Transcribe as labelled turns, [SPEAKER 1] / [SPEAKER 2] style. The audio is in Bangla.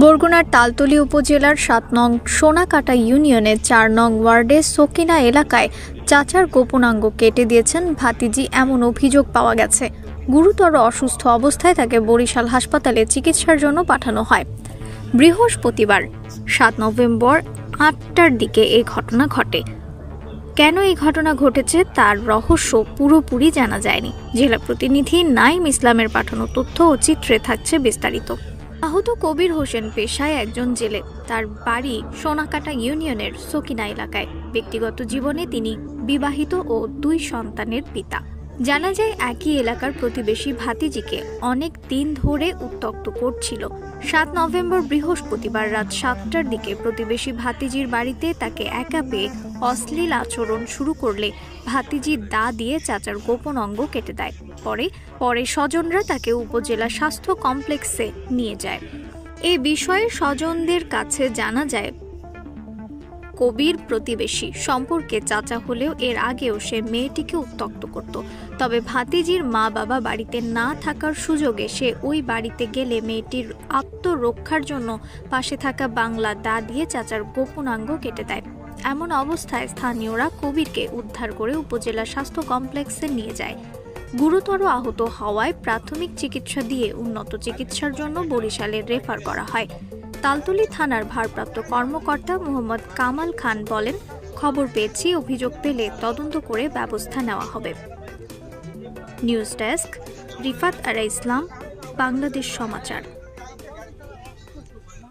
[SPEAKER 1] বরগুনার তালতলী উপজেলার সাত নং সোনাকাটা ইউনিয়নের চার নং ওয়ার্ডে সকিনা এলাকায় চাচার গোপনাঙ্গ কেটে দিয়েছেন ভাতিজি এমন অভিযোগ পাওয়া গেছে। গুরুতর অসুস্থ অবস্থায় তাকে বরিশাল হাসপাতালে চিকিৎসার জন্য পাঠানো হয়। বৃহস্পতিবার সাত নভেম্বর আটটার দিকে এই ঘটনা ঘটে। কেন এই ঘটনা ঘটেছে তার রহস্য পুরোপুরি জানা যায়নি। জেলা প্রতিনিধি নাইম ইসলামের পাঠানো তথ্য ও চিত্রে থাকছে বিস্তারিত। আহত কবির হোসেন পেশায় একজন জেলে। তার বাড়ি সোনাকাটা ইউনিয়নের সকিনা এলাকায়। ব্যক্তিগত জীবনে তিনি বিবাহিত ও দুই সন্তানের পিতা। জানা যায় একই এলাকার প্রতিবেশী ভাতিজিকে অনেক দিন ধরে উত্তক্ত করছিল। সাত নভেম্বর বৃহস্পতিবার রাত সাতটার দিকে প্রতিবেশী ভাতিজির বাড়িতে তাকে একা পেয়ে অশ্লীল আচরণ শুরু করলে ভাতিজি দা দিয়ে চাচার গোপন অঙ্গ কেটে দেয়। পরে পরে স্বজনরা তাকে উপজেলা স্বাস্থ্য কমপ্লেক্সে নিয়ে যায়। এ বিষয়ে স্বজনদের কাছে জানা যায় কবির প্রতিবেশী সম্পর্কে চাচা হলেও এর আগেও সে মেয়েটিকে উত্তক্ত করত। তবে ভাতিজির মা বাবা বাড়িতে না থাকার সুযোগে সে ওই বাড়িতে গেলে মেয়েটির আত্মরক্ষার জন্য পাশে থাকা বাংলা দা দিয়ে চাচার গোপনাঙ্গ কেটে দেয়। এমন অবস্থায় স্থানীয়রা কবিরকে উদ্ধার করে উপজেলা স্বাস্থ্য কমপ্লেক্সে নিয়ে যায়। গুরুতর আহত হওয়ায় প্রাথমিক চিকিৎসা দিয়ে উন্নত চিকিৎসার জন্য বরিশালে রেফার করা হয়। তালতলী থানার ভারপ্রাপ্ত কর্মকর্তা মোহাম্মদ কামাল খান বলেন, খবর পেয়েছি, অভিযোগ পেলে তদন্ত করে ব্যবস্থা নেওয়া হবে। News desk, Rifat Ara Islam, Bangladesh Samachar.